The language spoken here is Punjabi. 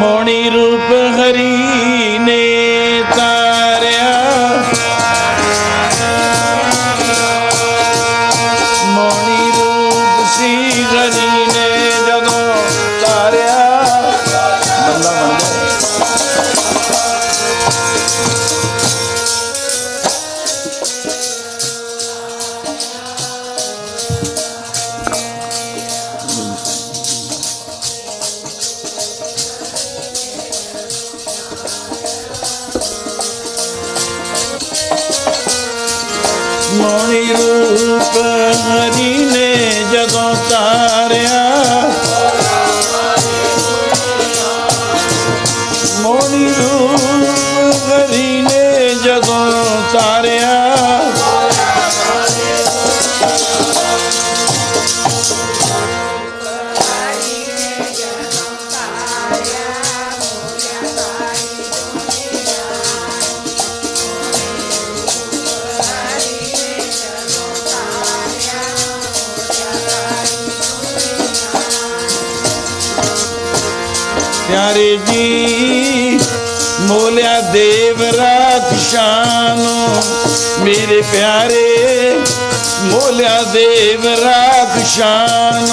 ਮੋਣੀ ਰੂਪ ਹਰੀ ਨੇ ਤਾਰਿਆ ਮੋਣੀ ਰੂਪ ਸੀ ਮੋਣੀ ਰੂਪ ਹਰੀ ਨੇ ਜਦੋਂ ਤਾਰਿਆ। ਪਿਆਰੇ ਜੀ ਮੋਲਿਆ ਦੇਵ ਰਾਤ ਸ਼ਾਨ। ਮੇਰੇ ਪਿਆਰੇ ਮੋਲਿਆ ਦੇਵ ਰਾਤ ਸ਼ਾਨ।